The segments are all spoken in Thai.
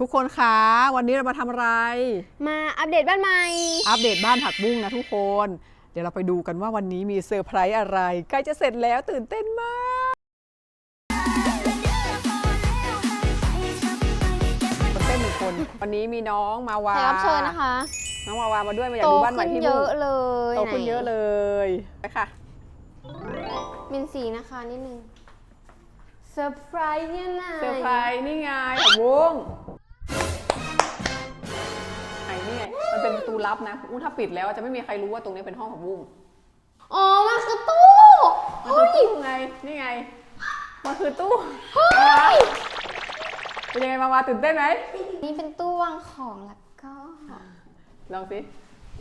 ทุกคนคะวันนี้เรามาทำอะไร มาอัปเดตบ้านใหม่ อัปเดตบ้านผักบุ้งนะทุกคน เดี๋ยวเราไปดูกันว่าวันนี้มีเซอร์ไพรส์อะไร ใกล้จะเสร็จแล้วตื่นเต้นมากตื่นเต้นหนึ่งคน วันนี้มีน้องมาวาแขกรับเชิญนะคะน้องมาวามาด้วยมาอยากโตดูบ้านใหม่ขึ้นพี่เยบุ้งอะเลยโตขึ้นไหเยอะเลยไปค่ะ มินสีนะคะนิดนึงเซอร์ไพรส์เนี่ยนะเซอร์ไพรส์นี่ไงผักบุ้ง ตูลับนะอุ้งถ้าปิดแล้วจะไม่มีใครรู้ว่าตรงนี้เป็นห้องผักบุ้งอ๋อ มันคือตู้มันเฮ้คือยตู้ไง นี่ไง มันคือตู้ เฮ้ย เป็นยังไงมาวาตื่นเต้นไหม นี่เป็นตู้วางของแล้วก็ ลองสิ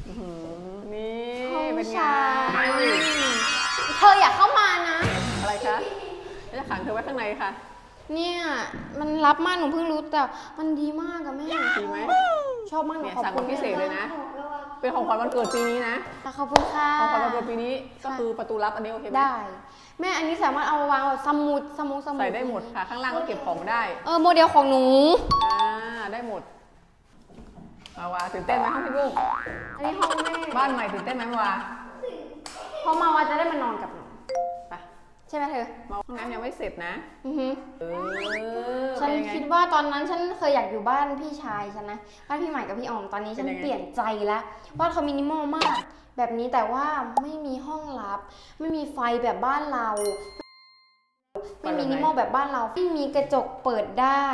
อื้อหือนี่ห้องเป็นไงชายเธออยากเข้ามานะ อะไรคะแล้วจะขังเธอไว้ข้างในค่ะ เนี่ย มันรับมากหนูเพิ่งรู้แต่ มันดีมากอะแม่ ดีไหม ชอบมากหนูเนี่ยขอบสั่งคุมาณพิเศษเลยนะ เป็นของขวัญวันเกิดปีนี้นะแต่ขอบคุณค่ะ ของขวัญวันเกิดปีนี้ก็คือประตูลับอันนี้โอเคไหมได้ แม่อันนี้สามารถเอามาวางแบบสมุดสมุดสมุดใส่ได้หมดค่ะ ข้างล่างก็เก็บของได้ เออโมเดลของหนู อ่า ได้หมดมาวาตื่นเต้นไหมห้องพี่บุ้งอันนี้ห้องแม่บ้านใหม่ตื่นเต้นไหมมาวา เพราะมาว่าจะได้มานอนกับหนูไป ใช่ไหมเธอมาห้องน้ำยังไม่เสร็จนะ อือหือเออฉันเป็นยังไง คิดว่าตอนนั้นฉันเคยอยากอยู่บ้านพี่ชายฉันนะ บ้านพี่ใหม่กับพี่ออมตอนนี้ฉันเป็นยังไง เปลี่ยนใจแล้วบ้านเขามินิมอลมาก แบบนี้แต่ว่าไม่มีห้องลับ ไม่มีไฟแบบบ้านเรา ไม่มินิมอลแบบบ้านเราไม่มีกระจกเปิดได้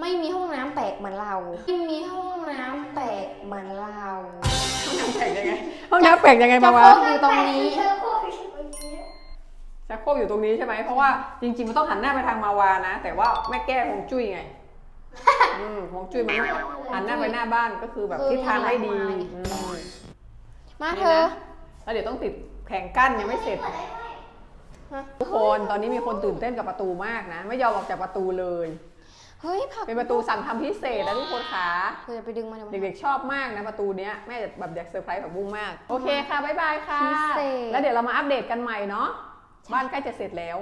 ไม่มีห้องน้ำแปลกเหมือนเราไม่มีห้องน้ำแปลกเหมือนเราห้องน้ำแปลกยังไง ห้องน้ำแปลกยังไงจะมาวาโคกอยู่ตรงนี้ ชักโครกอยู่ตรงนี้ใช่ไหมเพราะว่าจริงๆมันต้องหันหน้าไปทางมาวานะ แต่ว่าแม่แก้ฮวงจุ้ยไงอืมฮวงจุ้ยมันหันหน้าไปหน้าบ้านก็คือแบบคือทิศทางไม่ดีหลังไม้อืมมานี่เธอนะแล้วเดี๋ยวต้องติดแผงกั้นยังไม่เสร็จฮะทุกคนตอนนี้มีคนตื่นเต้นกับประตูมากนะ ไม่ยอมออกจากประตูเลย เฮ้ยผักเป็นประตูสั่งทำพิเศษนะทุกคนขาเธอจะไปดึงมาเดี๋ยวมันเด็กๆชอบมากนะประตูเนี้ยแม่จะแบบอยากเซอร์ไพรส์แบบบุ้งมาก โอเคค่ะ บ๊ายบายค่ะพิเศษแล้วเดี๋ยวเรามาอัปเดตกันใหม่เนาะ บ้านใกล้จะเสร็จแล้ว